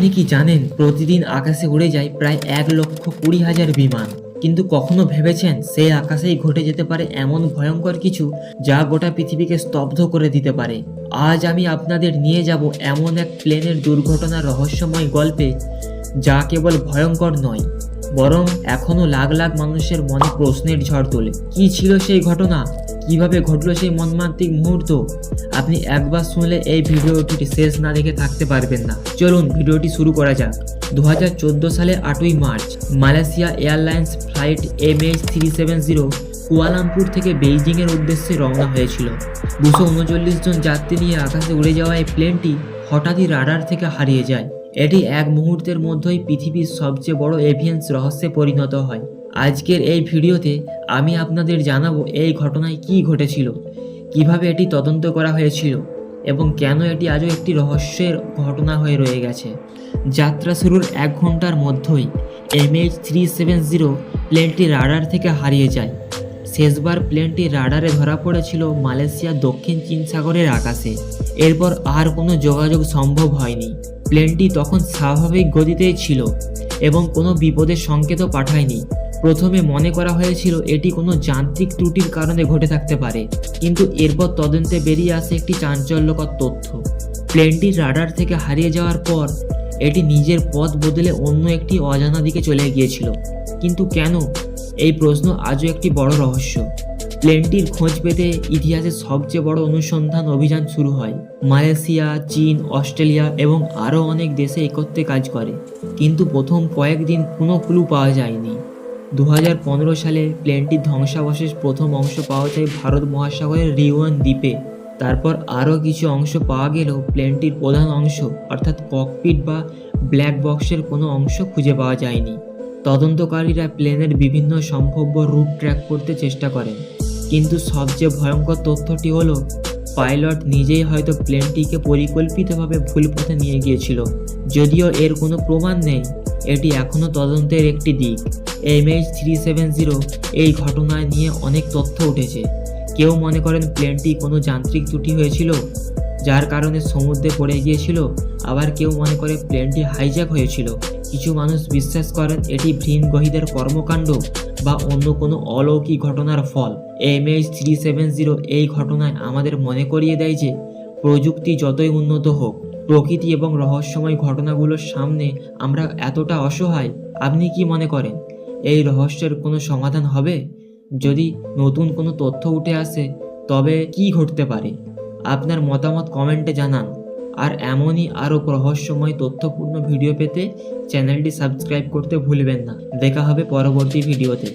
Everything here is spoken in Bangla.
আপনি কি জানেন, প্রতিদিন আকাশে উড়ে যায় প্রায় এক লক্ষ কুড়ি হাজার বিমান? কিন্তু কখনো ভেবেছেন সেই আকাশেই ঘটে যেতে পারে এমন ভয়ঙ্কর কিছু যা গোটা পৃথিবীকে স্তব্ধ করে দিতে পারে? আজ আমি আপনাদের নিয়ে যাব এমন এক প্লেনের দুর্ঘটনার রহস্যময় গল্পে যা কেবল ভয়ঙ্কর নয়, বরং এখনও লাখ লাখ মানুষের মনে প্রশ্নের ঝড় তোলে। কি ছিল সেই ঘটনা? কীভাবে ঘটলো সেই মর্মান্তিক মুহূর্ত, আপনি একবার শুনলে এই ভিডিওটি শেষ না দেখে থাকতে পারবেন না। চলুন, ভিডিওটি শুরু করা যাক। দু হাজার চোদ্দ সালে আটই March, Malaysia Airlines flight M H three seven zero Kuala Lumpur থেকে বেইজিংয়ের উদ্দেশ্যে রওনা হয়েছিল। দুশো উনচল্লিশ জন যাত্রী নিয়ে আকাশে উড়ে যাওয়া এই প্লেনটি হঠাৎই রাডার থেকে হারিয়ে যায়। এটি এক মুহূর্তের মধ্যেই পৃথিবীর সবচেয়ে বড় এভিয়েন্স রহস্যে পরিণত হয়। আজকের এই ভিডিওতে আমি আপনাদের জানাব এই ঘটনায় কী ঘটেছিল, কীভাবে এটি তদন্ত করা হয়েছিল এবং কেন এটি আজও একটি রহস্যের ঘটনা হয়ে রয়ে গেছে। যাত্রা শুরুর এক ঘণ্টার মধ্যেই এমএইচ থ্রি সেভেন জিরো প্লেনটি রাডার থেকে হারিয়ে যায়। শেষবার প্লেনটি রাডারে ধরা পড়েছিল মালয়েশিয়া দক্ষিণ চীন সাগরের আকাশে। এরপর আর কোনো যোগাযোগ সম্ভব হয়নি। প্লেনটি তখন স্বাভাবিক গতিতেই ছিল এবং কোনো বিপদের সংকেতও পাঠায়নি। প্রথমে মনে করা হয়েছিল এটি কোনো যান্ত্রিক ত্রুটির কারণে ঘটে থাকতে পারে, কিন্তু এরপর তদন্তে বেরিয়ে আসে একটি চাঞ্চল্যকর তথ্য। প্লেনটি রাডার থেকে হারিয়ে যাওয়ার পর, এটি নিজের পথ বদলে অন্য একটি অজানা দিকে চলে গিয়েছিল। কিন্তু কেন? এই প্রশ্ন আজও একটি বড় রহস্য। প্লেনটির খোঁজ পেতে ইতিহাসের সবচেয়ে বড় অনুসন্ধান অভিযান শুরু হয়। মালয়েশিয়া, চীন, অস্ট্রেলিয়া এবং আরও অনেক দেশে একত্রে কাজ করে, কিন্তু প্রথম কয়েকদিন কোনো ক্লু পাওয়া যায়নি। দু হাজার পনেরো সালে প্লেনটির ধ্বংসাবশেষ প্রথম অংশ পাওয়া যায় ভারত মহাসাগরের রিওয়ান দ্বীপে। তারপর আরও কিছু অংশ পাওয়া গেলেও প্লেনটির প্রধান অংশ, অর্থাৎ ককপিট বা ব্ল্যাক বক্সের কোনো অংশ খুঁজে পাওয়া যায়নি। তদন্তকারীরা প্লেনের বিভিন্ন সম্ভাব্য রুট ট্র্যাক করতে চেষ্টা করেন। কিন্তু সবচেয়ে ভয়ঙ্কর তথ্যটি হলো, পাইলট নিজেই হয়তো প্লেনটিকে পরিকল্পিতভাবে ভুল পথে নিয়ে গিয়েছিল, যদিও এর কোনো প্রমাণ নেই। এটি এখনও তদন্তের একটি দিক। এমএইচ থ্রি সেভেন জিরো এই ঘটনায় নিয়ে অনেক তথ্য উঠেছে। কেউ মনে করেন প্লেনটি কোনো যান্ত্রিক ত্রুটি হয়েছিল? যার কারণে সমুদ্রে পড়ে গিয়েছিল? আবার কেউ মনে করে প্লেনটি হাইজ্যাক হয়েছিল? কিছু মানুষ বিশ্বাস করেন এটি ভৃণগহীদের কর্মকাণ্ড বা অন্য কোনো অলৌকিক ঘটনার ফল। এমএইচ থ্রি সেভেন জিরো এই ঘটনায় আমাদের মনে করিয়ে দেয় যে, প্রযুক্তি যতই উন্নত হোক প্রকৃতি এবং রহস্যময় ঘটনাগুলোর সামনে আমরা এতটা অসহায়, আপনি কি মনে করেন? এই রহস্যের কোনো সমাধান হবে? যদি নতুন কোনো তথ্য উঠে আসে, তবে কি ঘটতে পারে? আপনার মতামত কমেন্টে জানান। আর এমনই আরও রহস্যময় তথ্যপূর্ণ ভিডিও পেতে চ্যানেলটি সাবস্ক্রাইব করতে ভুলবেন না। দেখা হবে পরবর্তী ভিডিওতে।